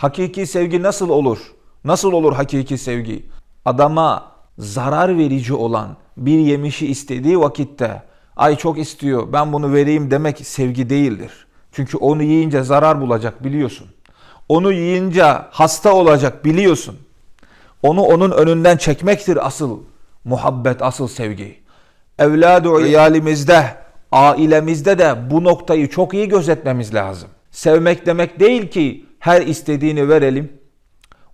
Hakiki sevgi nasıl olur? Nasıl olur hakiki sevgi? Adama zarar verici olan bir yemişi istediği vakitte ay çok istiyor ben bunu vereyim demek sevgi değildir. Çünkü onu yiyince zarar bulacak biliyorsun. Onu yiyince hasta olacak biliyorsun. Onu onun önünden çekmektir asıl muhabbet, asıl sevgi. Evladı iyalimizde, ailemizde de bu noktayı çok iyi gözetmemiz lazım. Sevmek demek değil ki her istediğini verelim.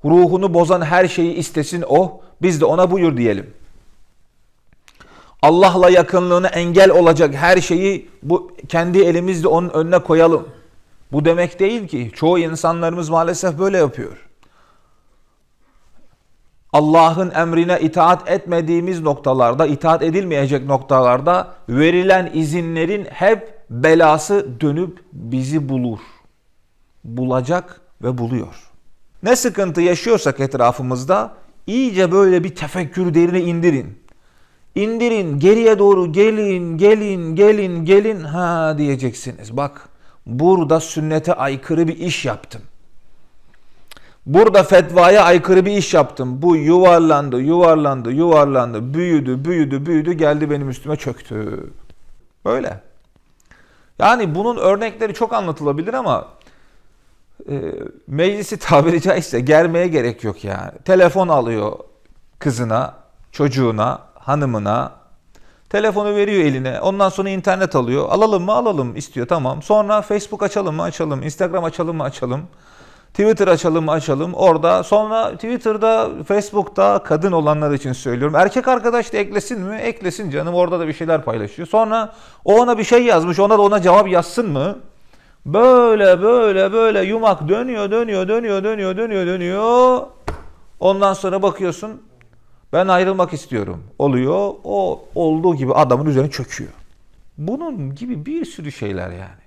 Ruhunu bozan her şeyi istesin o, biz de ona buyur diyelim. Allah'la yakınlığına engel olacak her şeyi bu kendi elimizle onun önüne koyalım. Bu demek değil ki. Çoğu insanlarımız maalesef böyle yapıyor. Allah'ın emrine itaat etmediğimiz noktalarda, itaat edilmeyecek noktalarda verilen izinlerin hep belası dönüp bizi bulur. Bulacak ve buluyor. Ne sıkıntı yaşıyorsak etrafımızda iyice böyle bir tefekkür derine indirin. İndirin, geriye doğru gelin, gelin, gelin, gelin. Ha diyeceksiniz. Bak burada sünnete aykırı bir iş yaptım. Burada fetvaya aykırı bir iş yaptım. Bu yuvarlandı, yuvarlandı, yuvarlandı, büyüdü, büyüdü, büyüdü, geldi benim üstüme çöktü. Böyle. Yani bunun örnekleri çok anlatılabilir ama e, meclisi tabiri caizse germeye gerek yok yani. Telefon alıyor kızına, çocuğuna, hanımına. Telefonu veriyor eline. Ondan sonra internet alıyor. Alalım mı? Alalım istiyor. Tamam. Sonra Facebook açalım mı? Açalım. Instagram açalım mı? Açalım. Twitter açalım mı? Açalım. Orada. Sonra Twitter'da, Facebook'ta kadın olanlar için söylüyorum. Erkek arkadaş da eklesin mi? Eklesin canım. Orada da bir şeyler paylaşıyor. Sonra o ona bir şey yazmış. Ona da ona cevap yazsın mı? Böyle böyle böyle yumak dönüyor, dönüyor, dönüyor, dönüyor, dönüyor, dönüyor. Ondan sonra bakıyorsun ben ayrılmak istiyorum. Oluyor. O olduğu gibi adamın üzerine çöküyor. Bunun gibi bir sürü şeyler yani.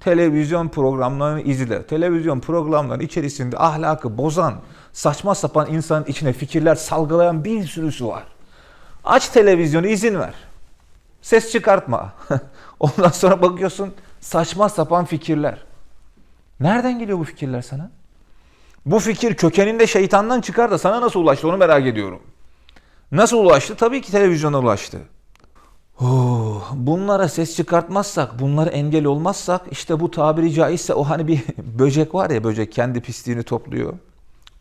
Televizyon programlarını izle. Televizyon programları içerisinde ahlakı bozan, saçma sapan insanın içine fikirler salgılayan bir sürüsü var. Aç televizyonu izin ver. Ses çıkartma. Ondan sonra bakıyorsun saçma sapan fikirler. Nereden geliyor bu fikirler sana? Bu fikir kökeninde şeytandan çıkar da sana nasıl ulaştı onu merak ediyorum. Nasıl ulaştı? Tabii ki televizyona ulaştı. Oh, bunlara ses çıkartmazsak, bunlara engel olmazsak işte bu tabiri caizse o hani bir böcek var ya böcek kendi pisliğini topluyor.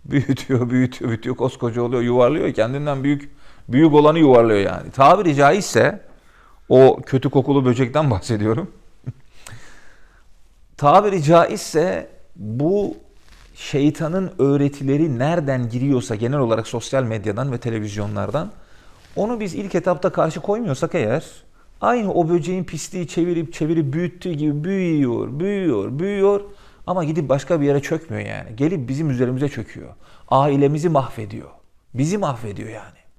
Büyütüyor, büyütüyor, büyütüyor, koskoca oluyor, yuvarlıyor. Kendinden büyük büyük olanı yuvarlıyor yani. Tabiri caizse o kötü kokulu böcekten bahsediyorum. tabiri caizse bu şeytanın öğretileri nereden giriyorsa genel olarak sosyal medyadan ve televizyonlardan onu biz ilk etapta karşı koymuyorsak eğer aynı o böceğin pisliği çevirip çevirip büyüttüğü gibi büyüyor, büyüyor, büyüyor ama gidip başka bir yere çökmüyor yani. Gelip bizim üzerimize çöküyor. Ailemizi mahvediyor. Bizi mahvediyor yani.